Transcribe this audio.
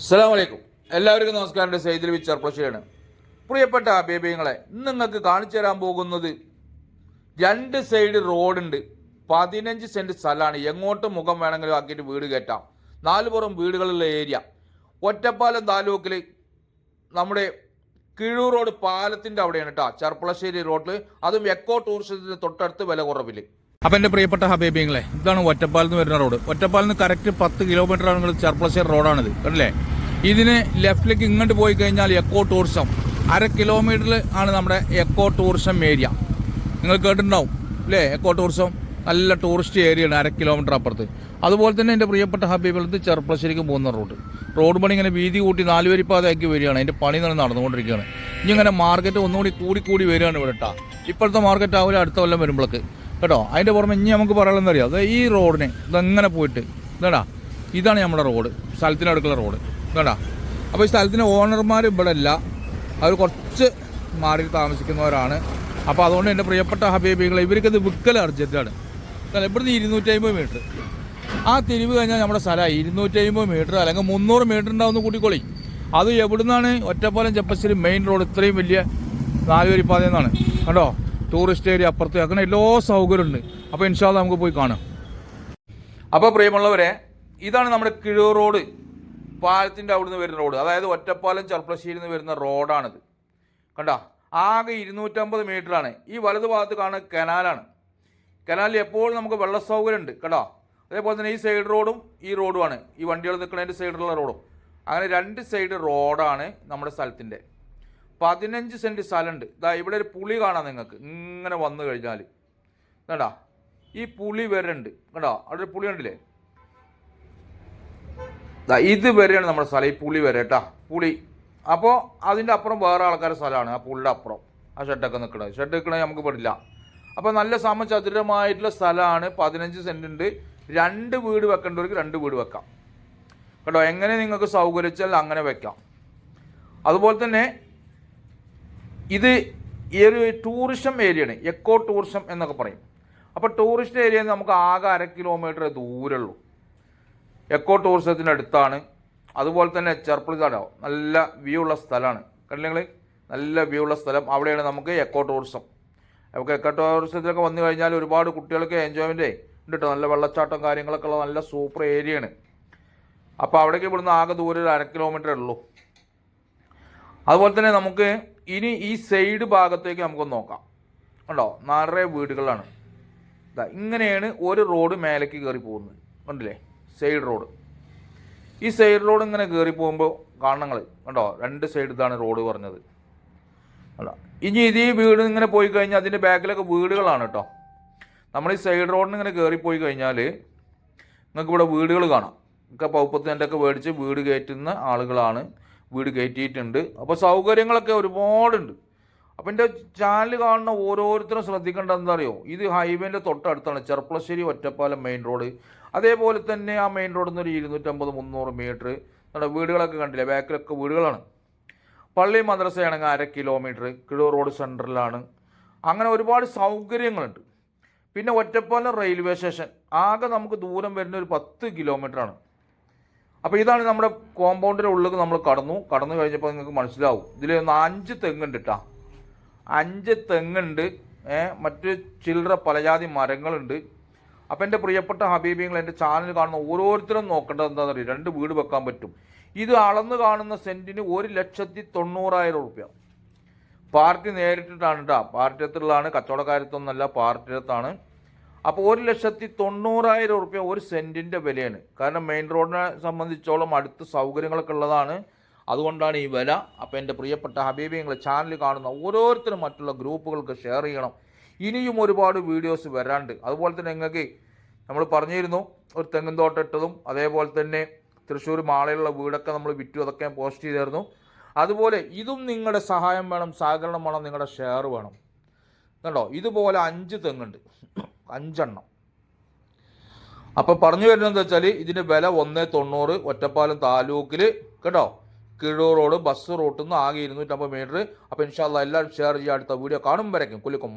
അസ്സാം വലൈക്കും എല്ലാവർക്കും നമസ്കാരം. എന്റെ സൈദിൽ വി ചെർപ്പശ്ശേരിയാണ് പ്രിയപ്പെട്ട അഭിപ്രായങ്ങളെ ഇന്ന് നിങ്ങൾക്ക് കാണിച്ചു തരാൻ പോകുന്നത് രണ്ട് സൈഡ് റോഡുണ്ട്. പതിനഞ്ച് സെന്റ് സ്ഥലമാണ്. എങ്ങോട്ട് മുഖം വേണമെങ്കിലും ആക്കിയിട്ട് വീട് കയറ്റാം. നാല് പുറം വീടുകളുള്ള ഏരിയ. ഒറ്റപ്പാലം താലൂക്കിൽ നമ്മുടെ കിഴൂർ റോഡ് പാലത്തിന്റെ അവിടെയാണ് കേട്ടോ ചെർപ്പളശ്ശേരി റോഡിൽ അതും എക്കോ ടൂറിസത്തിന്റെ തൊട്ടടുത്ത് വില കുറവിൽ അപ്പം എന്റെ പ്രിയപ്പെട്ട ഹബേബിങ്ങളെ ഇതാണ് ഒറ്റപ്പാലിൽ നിന്ന് വരുന്ന റോഡ്. ഒറ്റപ്പാലിൽ നിന്ന് കറക്റ്റ് പത്ത് കിലോമീറ്റർ ആണ് ചെർപ്പളശ്ശേരി റോഡാണിത് കണ്ടില്ലേ? ഇതിന് ലെഫ്റ്റിലേക്ക് ഇങ്ങോട്ട് പോയി കഴിഞ്ഞാൽ എക്കോ ടൂറിസം. അര കിലോമീറ്ററിൽ ആണ് നമ്മുടെ എക്കോ ടൂറിസം ഏരിയ. നിങ്ങൾ കേട്ടിട്ടുണ്ടാവും അല്ലേ? എക്കോ ടൂറിസം നല്ല ടൂറിസ്റ്റ് ഏരിയയാണ് അര കിലോമീറ്റർ അപ്പുറത്ത്. അതുപോലെ തന്നെ എന്റെ പ്രിയപ്പെട്ട ഹബീബിലത്ത് ചെർപ്പളശ്ശേരിക്ക് പോകുന്ന റോഡ്. റോഡ് പണി ഇങ്ങനെ വീതി കൂട്ടി നാലുവരിപ്പാതയാക്കി വരികയാണ്. അതിന്റെ പണി തന്നെ നടന്നുകൊണ്ടിരിക്കുകയാണ്. ഇനി ഇങ്ങനെ മാർക്കറ്റ് ഒന്നുകൂടി കൂടി കൂടി വരികയാണ് ഇവിടെ ഇപ്പോഴത്തെ മാർക്കറ്റ് ആവില്ല അടുത്ത കൊല്ലം വരുമ്പോഴേക്ക്. കേട്ടോ? അതിന്റെ പുറമെ ഇനി നമുക്ക് പറയാനുള്ളത് അറിയാം? അത് ഈ റോഡിന് ഇതെങ്ങനെ പോയിട്ട് ഇതാടാ ഇതാണ് നമ്മുടെ റോഡ് സ്ഥലത്തിനടുക്കുള്ള റോഡ് ഇതാടാ. അപ്പോൾ ഈ സ്ഥലത്തിന്റെ ഓണർമാർ ഇവിടെ അല്ല അവർ കുറച്ച് മാറി താമസിക്കുന്നവരാണ്. അപ്പോൾ അതുകൊണ്ട് എന്റെ പ്രിയപ്പെട്ട ഹബീബികൾ ഇവർക്കത് വിക്കൽ അർജന്റാണ് ഇവിടുന്ന് ഇരുന്നൂറ്റി അമ്പത് മീറ്റർ. ആ തിരിവ് കഴിഞ്ഞാൽ നമ്മുടെ സ്ഥലമായി. ഇരുന്നൂറ്റി അമ്പത് മീറ്റർ അല്ലെങ്കിൽ മുന്നൂറ് മീറ്റർ ഉണ്ടാവുന്ന കൂട്ടിക്കോളി. അത് എവിടുന്നാണ്? ഒറ്റപ്പാലം ചെപ്പശ്ശേരി മെയിൻ റോഡ് ഇത്രയും വലിയ നാലുവരിപ്പാത എന്നാണ് കണ്ടോ? ടൂറിസ്റ്റ് ഏരിയ അപ്പുറത്ത് അങ്ങനെ എല്ലാ സൗകര്യമുണ്ട്. അപ്പോൾ ഇൻഷാല്ല നമുക്ക് പോയി കാണാം. അപ്പോൾ പ്രിയമുള്ളവരെ ഇതാണ് നമ്മുടെ കിഴൂർ റോഡ്. പാലത്തിന്റെ അവിടുന്ന് വരുന്ന റോഡ്. അതായത് ഒറ്റപ്പാലം ചെർപ്പളശ്ശേരിയിൽ നിന്ന് വരുന്ന റോഡാണിത്. കണ്ടോ? ആകെ ഇരുന്നൂറ്റമ്പത് മീറ്ററാണ്. ഈ വലത് ഭാഗത്ത് കാണുന്ന കനാലാണ്. കനാലിൽ എപ്പോഴും നമുക്ക് വെള്ള സൗകര്യം ഉണ്ട് കേട്ടോ അതേപോലെ തന്നെ ഈ സൈഡ് റോഡും ഈ റോഡുമാണ് ഈ വണ്ടികൾ നിൽക്കുന്നതിന്റെ സൈഡിലുള്ള റോഡും അങ്ങനെ രണ്ട് സൈഡ് റോഡാണ് നമ്മുടെ സ്ഥലത്തിന്റെ പതിനഞ്ച് സെന്റ് സ്ഥലമുണ്ട് ഇതാ ഇവിടെ ഒരു പുളി കാണാം നിങ്ങൾക്ക്. ഇങ്ങനെ വന്നു കഴിഞ്ഞാൽ കേട്ടാ ഈ പുളി വരെയുണ്ട് കേട്ടോ അവിടെ ഒരു പുളി കണ്ടില്ലേ? ദാ ഇത് വരെയാണ് നമ്മുടെ സ്ഥലം. ഈ പുളി വരെ കേട്ടാ? പുളി. അപ്പോൾ അതിന്റെ അപ്പുറം വേറെ ആൾക്കാരുടെ സ്ഥലമാണ്. ആ പുളിയുടെ അപ്പുറം. ആ ഷെഡൊക്കെ നിൽക്കണത് ഷെഡ് നിൽക്കണത് നമുക്ക് പെടില്ല അപ്പോൾ നല്ല സമചതുരമായിട്ടുള്ള സ്ഥലമാണ്. പതിനഞ്ച് സെന്റ് ഉണ്ട് രണ്ട് വീട് വെക്കേണ്ടവർക്ക് രണ്ട് വീട് വെക്കാം. കേട്ടോ എങ്ങനെ നിങ്ങൾക്ക് സൗകര്യച്ചാൽ അങ്ങനെ വെക്കാം. അതുപോലെ തന്നെ ഇത് ഈ ഒരു ടൂറിസം ഏരിയയാണ് എക്കോ ടൂറിസം എന്നൊക്കെ പറയും. അപ്പോൾ ടൂറിസ്റ്റ് ഏരിയ നമുക്ക് ആകെ അര കിലോമീറ്റർ ദൂരമുള്ളൂ എക്കോ ടൂറിസത്തിന്റെ അടുത്താണ്. അതുപോലെ തന്നെ ചെർപ്പളിതാടോ നല്ല വ്യൂ ഉള്ള സ്ഥലമാണ്. കണ്ടില്ലെങ്കിൽ നല്ല വ്യൂ ഉള്ള സ്ഥലം. അവിടെയാണ് നമുക്ക് എക്കോ ടൂറിസം നമുക്ക് എക്കോ ടൂറിസത്തിലൊക്കെ വന്നു കഴിഞ്ഞാൽ ഒരുപാട് കുട്ടികൾക്ക് എൻജോയ്മെന്റേ ഉണ്ട് കേട്ടോ നല്ല വെള്ളച്ചാട്ടം കാര്യങ്ങളൊക്കെ ഉള്ള നല്ല സൂപ്പർ ഏരിയയാണ് അപ്പോൾ അവിടേക്ക് ഇവിടുന്ന് ആകെ ദൂരം ഒരു അര കിലോമീറ്റർ ഉള്ളൂ. അതുപോലെ തന്നെ നമുക്ക് ഇനി ഈ സൈഡ് ഭാഗത്തേക്ക് നമുക്കൊന്ന് നോക്കാം. കണ്ടോ? നിറയെ വീടുകളാണ്. ഇതാ ഇങ്ങനെയാണ് ഒരു റോഡ് മേലേക്ക് കയറി പോകുന്നത്. കണ്ടില്ലേ? സൈഡ് റോഡ് ഈ സൈഡ് റോഡ് ഇങ്ങനെ കയറി പോകുമ്പോൾ കാണണങ്ങൾ കണ്ടോ? രണ്ട് സൈഡ് ഇതാണ് റോഡ് പറഞ്ഞത്. അല്ല ഇനി ഇത് ഈ വീട് ഇങ്ങനെ പോയി കഴിഞ്ഞാൽ അതിന്റെ ബാക്കിലൊക്കെ വീടുകളാണ് കേട്ടോ. നമ്മൾ ഈ സൈഡ് റോഡിന് ഇങ്ങനെ കയറി പോയി കഴിഞ്ഞാൽ നിങ്ങൾക്ക് ഇവിടെ വീടുകൾ കാണാം. ഒക്കെ പൗപ്പത്തിന്റെ ഒക്കെ മേടിച്ച് വീട് കയറ്റുന്ന ആളുകളാണ് വീട് കയറ്റിയിട്ടുണ്ട്. അപ്പോൾ സൗകര്യങ്ങളൊക്കെ ഒരുപാടുണ്ട്. അപ്പം എന്റെ ചാനൽ കാണുന്ന ഓരോരുത്തരും ശ്രദ്ധിക്കേണ്ട എന്താ അറിയോ ഇത് ഹൈവേന്റെ തൊട്ടടുത്താണ്. ചെർപ്പളശ്ശേരി ഒറ്റപ്പാലം മെയിൻ റോഡ് അതേപോലെ തന്നെ ആ മെയിൻ റോഡിൽ നിന്ന് ഒരു ഇരുന്നൂറ്റമ്പത് മുന്നൂറ് മീറ്റർ നമ്മുടെ വീടുകളൊക്കെ കണ്ടില്ല? ബാക്കിലൊക്കെ വീടുകളാണ്. പള്ളി മദ്രസയാണെങ്കിൽ അര കിലോമീറ്റർ കിഴൂർ റോഡ് സെന്ററിലാണ് അങ്ങനെ ഒരുപാട് സൗകര്യങ്ങളുണ്ട്. പിന്നെ ഒറ്റപ്പാലം റെയിൽവേ സ്റ്റേഷൻ ആകെ നമുക്ക് ദൂരം വരുന്ന ഒരു പത്ത് കിലോമീറ്ററാണ് അപ്പോൾ ഇതാണ് നമ്മുടെ കോമ്പൗണ്ടിന്റെ ഉള്ളിൽ നമ്മൾ കടന്നു. കടന്നു കഴിഞ്ഞപ്പോൾ നിങ്ങൾക്ക് മനസ്സിലാവും. ഇതിൽ ഒന്ന് അഞ്ച് തെങ്ങുണ്ട് കേട്ടോ അഞ്ച് തെങ്ങുണ്ട്. മറ്റ് ചില്ലറ പലജാതി മരങ്ങളുണ്ട്. അപ്പം എന്റെ പ്രിയപ്പെട്ട ഹബീബിങ്ങൾ എന്റെ ചാനൽ കാണുന്ന ഓരോരുത്തരും നോക്കേണ്ടത് എന്താണെന്ന് അറിയാം രണ്ട് വീട് വെക്കാൻ പറ്റും. ഇത് അളന്ന് കാണുന്ന സെന്റിന് ഒരു ലക്ഷത്തി തൊണ്ണൂറായിരം റുപ്യ. പാർട്ടി നേരിട്ടിട്ടാണ് കേട്ടോ പാർട്ടിയത്തിലുള്ളതാണ് കച്ചവടക്കാരത്തൊന്നല്ല പാർട്ടിയത്താണ് അപ്പോൾ ഒരു ലക്ഷത്തി തൊണ്ണൂറായിരം റുപ്യ ഒരു സെന്റിന്റെ വിലയാണ്. കാരണം മെയിൻ റോഡിനെ സംബന്ധിച്ചോളം അടുത്ത് സൗകര്യങ്ങളൊക്കെ ഉള്ളതാണ്. അതുകൊണ്ടാണ് ഈ വില. അപ്പോൾ എന്റെ പ്രിയപ്പെട്ട ഹബീബി നിങ്ങൾ ചാനൽ കാണുന്ന ഓരോരുത്തരും മറ്റുള്ള ഗ്രൂപ്പുകൾക്ക് ഷെയർ ചെയ്യണം. ഇനിയും ഒരുപാട് വീഡിയോസ് വരാണ്ട് അതുപോലെ തന്നെ നിങ്ങൾക്ക് നമ്മൾ പറഞ്ഞിരുന്നു ഒരു തെങ്ങും തോട്ടം ഇട്ടതും അതേപോലെ തന്നെ തൃശ്ശൂർ മാളയിലുള്ള വീടൊക്കെ നമ്മൾ വിറ്റു അതൊക്കെ പോസ്റ്റ് ചെയ്തായിരുന്നു അതുപോലെ ഇതും നിങ്ങളുടെ സഹായം വേണം സഹകരണം വേണം നിങ്ങളുടെ ഷെയർ വേണം. കണ്ടോ? ഇതുപോലെ അഞ്ച് തെങ്ങുണ്ട്. അഞ്ചെണ്ണം. അപ്പോൾ പറഞ്ഞു വരുന്നത് എന്താ വെച്ചാൽ ഇതിന്റെ വില ഒന്ന് തൊണ്ണൂറ് ഒറ്റപ്പാലം താലൂക്കിൽ കേട്ടോ? കിഴൂർ റോഡ് ബസ് റൂട്ടിൽ നിന്ന് ആകെ ഇരുന്നൂറ്റമ്പത് മീറ്റർ. അപ്പോൾ ഇൻഷാല്ല എല്ലാവരും ഷെയർ ചെയ്യുക. അടുത്ത വീഡിയോ കാണുമ്പോഴേക്കും കുലിക്കും